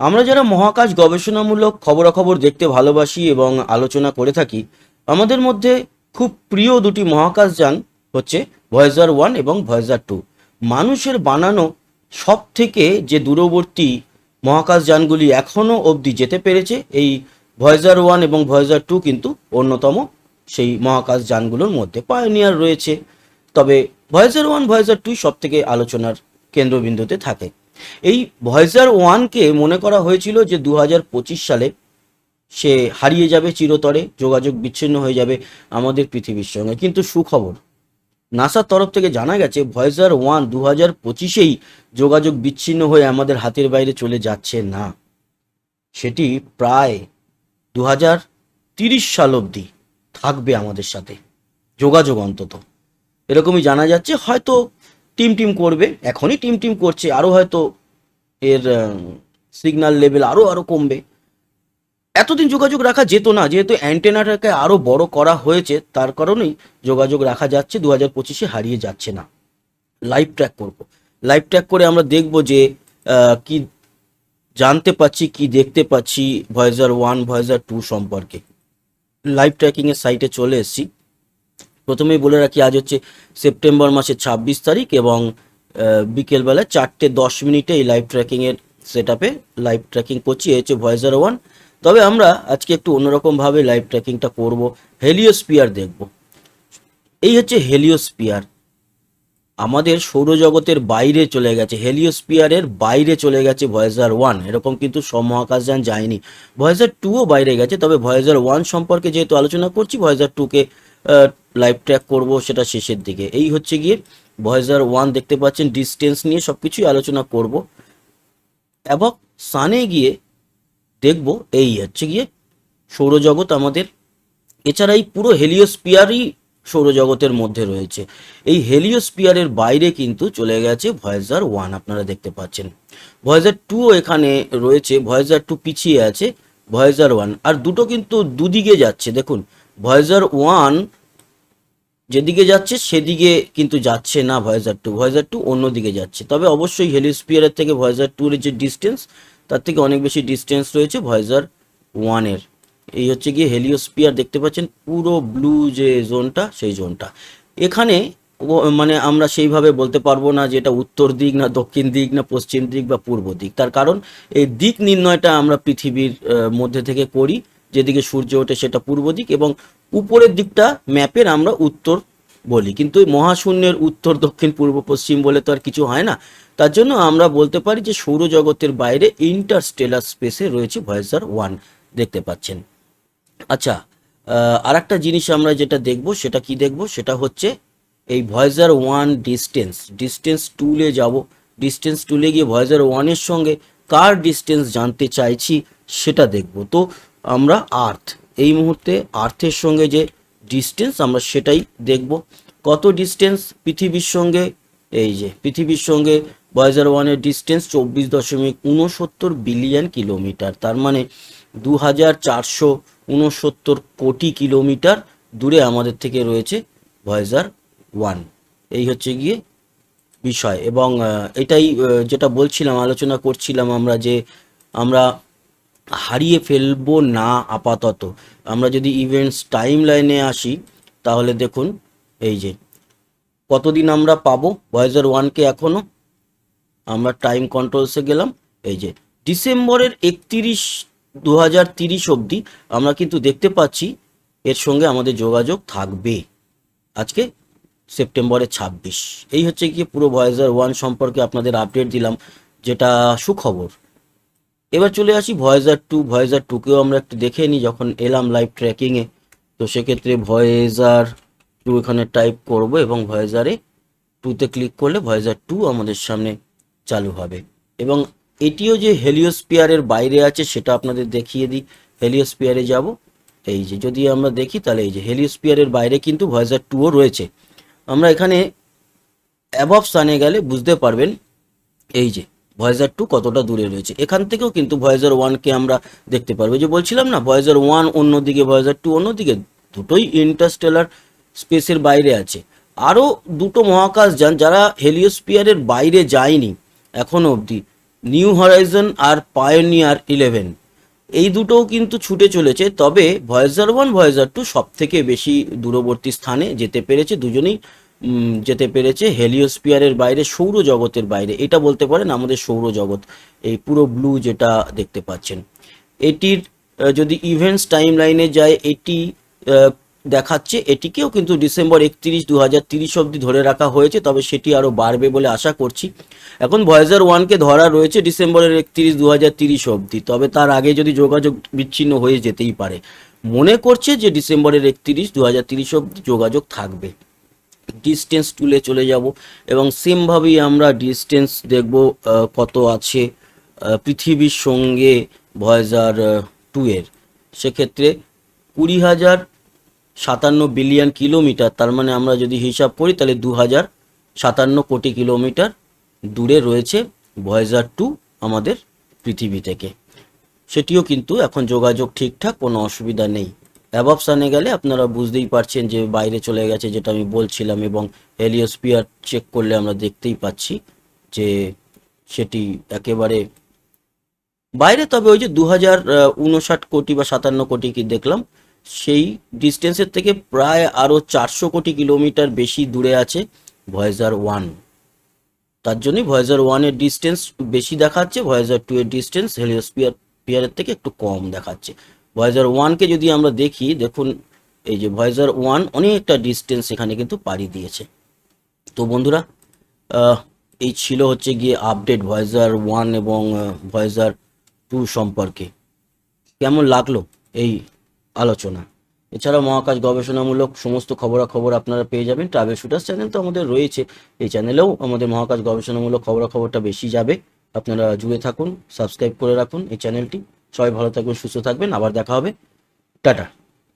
আমরা যারা মহাকাশ গবেষণামূলক খবরাখবর দেখতে ভালোবাসি এবং আলোচনা করে থাকি, আমাদের মধ্যে খুব প্রিয় দুটি মহাকাশ যান হচ্ছে ভয়েজার ওয়ান এবং ভয়েজার টু। মানুষের বানানো সব থেকে যে দূরবর্তী মহাকাশ যানগুলি এখনও অবধি যেতে পেরেছে, এই ভয়েজার ওয়ান এবং ভয়েজার টু কিন্তু অন্যতম সেই মহাকাশ যানগুলোর মধ্যে পায়োনিয়ার রয়েছে। তবে ভয়েজার ওয়ান, ভয়েজার টুই সব থেকে আলোচনার কেন্দ্রবিন্দুতে থাকে। এই ভয়েজার ওয়ানকে মনে করা হয়েছিল যে দু সালে সে হারিয়ে যাবে চিরতরে, যোগাযোগ বিচ্ছিন্ন হয়ে যাবে আমাদের পৃথিবীর সঙ্গে। কিন্তু সুখবর নাসার তরফ থেকে জানা গেছে ভয়েজার ওয়ান দু হাজার পঁচিশেই যোগাযোগ বিচ্ছিন্ন হয়ে আমাদের হাতের বাইরে চলে যাচ্ছে না। সেটি প্রায় দু হাজার তিরিশ সাল অবধি থাকবে আমাদের সাথে, যোগাযোগ অন্তত। এরকমই জানা যাচ্ছে, হয়তো টিম টিম করবে, এখনই টিম টিম করছে আরও হয়তো এর সিগন্যাল লেভেল আরও আরও কমবে। এতদিন যোগাযোগ রাখা যেত না, যেহেতু অ্যান্টেনাটাকে আরও বড় করা হয়েছে, তার কারণেই যোগাযোগ রাখা যাচ্ছে দু হাজার পঁচিশে হারিয়ে যাচ্ছে না। লাইভ ট্র্যাক করব। লাইভ ট্র্যাক করে আমরা দেখব যে কি জানতে পাচ্ছি, কি দেখতে পাচ্ছি ভয়েজার ওয়ান ভয়েজার টু সম্পর্কে। লাইভ ট্র্যাকিংয়ের সাইটে চলে এসেছি। প্রথমেই বলে রাখি, আজ হচ্ছে সেপ্টেম্বর মাসের ছাব্বিশ তারিখ এবং বিকেলবেলা চারটে দশ মিনিটে এই লাইভ ট্র্যাকিংয়ের সেট আপে লাইভ ট্র্যাকিং করছি এ হচ্ছে ভয়েজার ওয়ান তবে আমরা আজকে একটু অন্যরকমভাবে লাইভ ট্র্যাকিংটা করব হেলিওস্পিয়ার দেখব। এই হচ্ছে হেলিওস্পিয়ার আমাদের সৌরজগতের বাইরে চলে গেছে হেলিওস্পিয়ারের বাইরে চলে গেছে ভয়েজার ওয়ান। এরকম কিন্তু মহাকাশযান যায়নি। ভয়েজার টুও বাইরে গেছে, তবে ভয়েজার ওয়ান সম্পর্কে যেহেতু আলোচনা করছি, ভয়েজার টুকে লাইভ ট্র্যাক করব সেটা শেষের দিকে। এই হচ্ছে গিয়ে ভয়েজার ওয়ান দেখতে পাচ্ছেন, ডিস্টেন্স নিয়ে সব কিছুই আলোচনা করব। এবং সানে গিয়ে দেখব, এই হচ্ছে গিয়ে সৌরজগৎ আমাদের। এছাড়া এই পুরো হেলিওস্পিয়ারই সৌরজগতের মধ্যে রয়েছে। এই হেলিওস্পিয়ারের বাইরে কিন্তু চলে গেছে ভয়েজার ওয়ান, আপনারা দেখতে পাচ্ছেন। ভয়েজার টুও এখানে রয়েছে, ভয়েজার টু পিছিয়ে আছে ভয়েজার ওয়ান। আর দুটো কিন্তু দুদিকে যাচ্ছে, দেখুন। ভয়েজার ওয়ান যেদিকে যাচ্ছে, সেদিকে কিন্তু যাচ্ছে না ভয়েজার টু। ভয়েজার টু অন্যদিকে যাচ্ছে। তবে অবশ্যই হেলিওস্পিয়ারের থেকে ভয়েজার টুর যে ডিস্টেন্স তার থেকে অনেক বেশি ডিস্টেন্স রয়েছে ভয়েজার ওয়ানের। এই হচ্ছে গিয়ে হেলিওস্পিয়ার দেখতে পাচ্ছেন? পুরো ব্লু যে জোনটা সেই জোনটা এখানে মানে আমরা সেইভাবে বলতে পারব না যে এটা উত্তর দিক না দক্ষিণ দিক না পশ্চিম দিক বা পূর্ব দিক। তার কারণ এই দিক নির্ণয়টা আমরা পৃথিবীর মধ্যে থেকে করি। যেদিকে সূর্য ওঠে সেটা পূর্ব দিক এবং উপরের দিকটা ম্যাপের আমরা উত্তর বলি। কিন্তু মহাশূন্যের উত্তর, দক্ষিণ, পূর্ব, পশ্চিম বলে তো আর কিছু হয় না। তার জন্য আমরা বলতে পারি যে সৌরজগতের বাইরে ইন্টারস্টেলার স্পেসে রয়েছে ভয়েসার ওয়ান দেখতে পাচ্ছেন। আচ্ছা আর একটা জিনিস আমরা যেটা দেখব, সেটা কি দেখব? সেটা হচ্ছে এই ভয়েজার ওয়ান ডিস্টেন্স ডিস্টেন্স টুলে যাব। ডিস্টেন্স টুলে গিয়ে ভয়েজার ওয়ানের সঙ্গে কার ডিস্টেন্স জানতে চাইছি সেটা দেখব। তো আমরা আর্থ এই মুহূর্তে আর্থের সঙ্গে যে ডিস্টেন্স আমরা সেটাই দেখব। কত ডিস্টেন্স পৃথিবীর সঙ্গে, এই যে, পৃথিবীর সঙ্গে ভয়েজার ওয়ানের ডিস্টেন্স চব্বিশ দশমিক উনসত্তর বিলিয়ন কিলোমিটার। তার মানে দু হাজার চারশো উনসত্তর কোটি কিলোমিটার দূরে আমাদের থেকে রয়েছে ভয়েজার ওয়ান এই হচ্ছে গিয়ে বিষয় এবং এটাই যেটা বলছিলাম, আলোচনা করছিলাম আমরা যে আমরা হারিয়ে ফেলব না আপাতত। আমরা যদি ইভেন্টস টাইম লাইনে আসি, তাহলে দেখুন, এই যে কতদিন আমরা পাবো ভয়েজার ওয়ানকে এখনও আমরা টাইম কন্ট্রোলসে গেলাম, এই যে ডিসেম্বরের একত্রিশ দু হাজার তিরিশ অবধি আমরা কিন্তু দেখতে পাচ্ছি এর সঙ্গে আমাদের যোগাযোগ থাকবে আজকে সেপ্টেম্বরের ছাব্বিশ। এই হচ্ছে গিয়ে পুরো ভয়েজার ওয়ান সম্পর্কে আপনাদের আপডেট দিলাম, যেটা সুখবর। এবার চলে আসি ভয়েজার টু ভয়েজার টুকেও আমরা একটু দেখে নিই, যখন এলাম লাইভ ট্র্যাকিংয়ে তো সেক্ষেত্রে ভয়েজার টু এখানে টাইপ করব এবং ভয়েজারে টুতে ক্লিক করলে ভয়েজার টু আমাদের সামনে চালু হবে। এবং এটিও যে হেলিওস্পিয়ারের বাইরে আছে সেটা আপনাদের দেখিয়ে দিই। হেলিওস্পিয়ারে যাব। এই যে যদি আমরা দেখি তাহলে এই যে হেলিওস্পিয়ারের বাইরে কিন্তু ভয়েজার টুও রয়েছে। আমরা এখানে অ্যাবভ স্থানে গেলে বুঝতে পারবেন এই যে ভয়েজার টু কতটা দূরে রয়েছে। এখান থেকেও কিন্তু ভয়েজার ওয়ানকে আমরা দেখতে পারব। যে বলছিলাম না, ভয়েজার ওয়ান অন্যদিকে, ভয়েজার টু অন্যদিকে দুটোই ইন্টারস্টেলার স্পেসের বাইরে আছে। আরও দুটো মহাকাশ যান যারা হেলিওস্পিয়ারের বাইরে যায়নি, এখনও অবধি নিউ হরাইজন আর পায়োনিয়ার ইলেভেন এই দুটোও কিন্তু ছুটে চলেছে, তবে ভয়েজার ওয়ান ভয়েজার টু সব থেকে বেশি দূরবর্তী স্থানে যেতে পেরেছে দুজনেই যেতে পেরেছে হেলিওস্পিয়ারের বাইরে, সৌরজগতের বাইরে। এটা বলতে পারেন আমাদের সৌরজগৎ, এই পুরো ব্লু যেটা দেখতে পাচ্ছেন। এটির যদি ইভেন্টস টাইম লাইনে যায়, এটি দেখাচ্ছে, এটিকেও কিন্তু ডিসেম্বর একত্রিশ দু হাজার তিরিশ অবধি ধরে রাখা হয়েছে, তবে সেটি আরও বাড়বে বলে আশা করছি। এখন ভয়েজার ওয়ানকে ধরা রয়েছে ডিসেম্বরের একত্রিশ দু হাজার তিরিশ অবধি, তবে তার আগে যদি যোগাযোগ বিচ্ছিন্ন হয়ে যেতেই পারে। মনে করছে যে ডিসেম্বরের একত্রিশ দু হাজার তিরিশ অবধি যোগাযোগ থাকবে। ডিস্টেন্স টুলে চলে যাব, এবং সেমভাবেই আমরা ডিস্টেন্স দেখব কত আছে পৃথিবীর সঙ্গে ভয়েজার টু এর। সেক্ষেত্রে কুড়ি হাজার সাতান্ন বিলিয়ন কিলোমিটার, তার মানে আমরা যদি হিসাব করি তাহলে দু হাজার সাতান্ন কোটি কিলোমিটার দূরে রয়েছে ভয়েজার টু আমাদের পৃথিবী থেকে। সেটিও কিন্তু এখন যোগাযোগ ঠিকঠাক, কোনো অসুবিধা নেই। অ্যাবপশানে গেলে আপনারা বুঝতেই পারছেন যে বাইরে চলে গেছে যেটা আমি বলছিলাম এবং হেলিওস্পিয়ার চেক করলে আমরা দেখতেই পাচ্ছি যে সেটি একেবারে বাইরে। তবে ওই যে দু হাজার উনষাট কোটি বা সাতান্ন কোটি কি দেখলাম সেই ডিস্টেন্সের থেকে প্রায় আরও চারশো কোটি কিলোমিটার বেশি দূরে আছে ভয়েজার ওয়ান তার জন্যই ভয়েজার ওয়ানের ডিস্টেন্স বেশি দেখাচ্ছে ভয়েজার টু এর ডিস্টেন্স হেলিওস্পিয়ার পিয়ারের থেকে একটু কম দেখাচ্ছে। ভয়েজার ওয়ানকে যদি আমরা দেখি, দেখুন, এই যে ভয়েজার ওয়ান অনেকটা ডিস্টেন্স এখানে কিন্তু পাড়ি দিয়েছে। তো বন্ধুরা এই ছিল হচ্ছে গিয়ে আপডেট ভয়েজার ওয়ান এবং ভয়েজার টু সম্পর্কে। কেমন লাগল এই আলোচনা। এছাড়া মহাকাশ গবেষণামূলক সমস্ত খবরাখবর আপনারা পেয়ে যাবেন। ট্রাভেল শুটার্স চ্যানেল তো আমাদের রয়েছে। এই চ্যানেলেও আমাদের মহাকাশ গবেষণামূলক খবরাখবরটা বেশি যাবে। আপনারা জুড়ে থাকুন সাবস্ক্রাইব করে রাখুন এই চ্যানেলটি সবাই ভালো থাকবেন সুস্থ থাকবেন। আবার দেখা হবে। টাটা।